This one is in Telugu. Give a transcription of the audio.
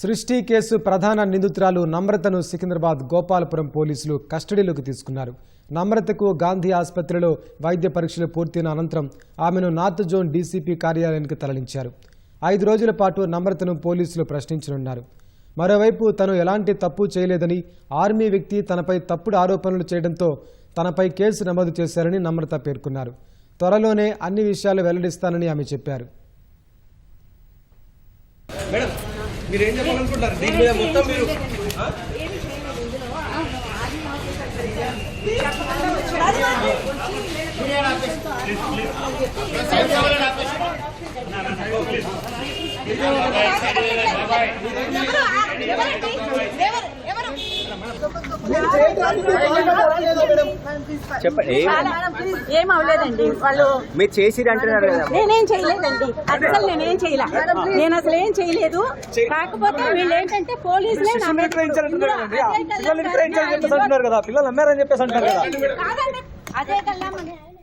సృష్టి కేసు ప్రధాన నిందితురాలు నమ్రతను సికింద్రాబాద్ గోపాలపురం పోలీసులు కస్టడీలోకి తీసుకున్నారు. నమ్రతకు గాంధీ ఆసుపత్రిలో వైద్య పరీక్షలు పూర్తయిన అనంతరం ఆమెను నార్త్ జోన్ డీసీపీ కార్యాలయానికి తరలించారు. ఐదు రోజుల పాటు నమ్రతను పోలీసులు ప్రశ్నించనున్నారు. మరోవైపు తను ఎలాంటి తప్పు చేయలేదని ఆర్మీ వ్యక్తి తనపై తప్పుడు ఆరోపణలు చేయడంతో తనపై కేసు నమోదు చేశారని నమ్రత పేర్కొన్నారు. త్వరలోనే అన్ని విషయాలు వెల్లడిస్తానని ఆమె చెప్పారు. మేడం మీరు ఏం చెప్పాలనుకుంటున్నారు దీని మీద మొత్తం మీరు ఎవరు చెప్పండి. ఏం? అవలేదండి. వాళ్ళు మీరు చేసిరు అంటున్నారు కదా. నేనేం చేయలేదండి. అసలు నేనేం చేయలే. నేను అసలు ఏం చేయలేదు. కాకపోతే వీళ్ళు ఏంటంటే పోలీసులే పిల్లలు చెప్పేసి అంటారు కదా. అదే కల్లా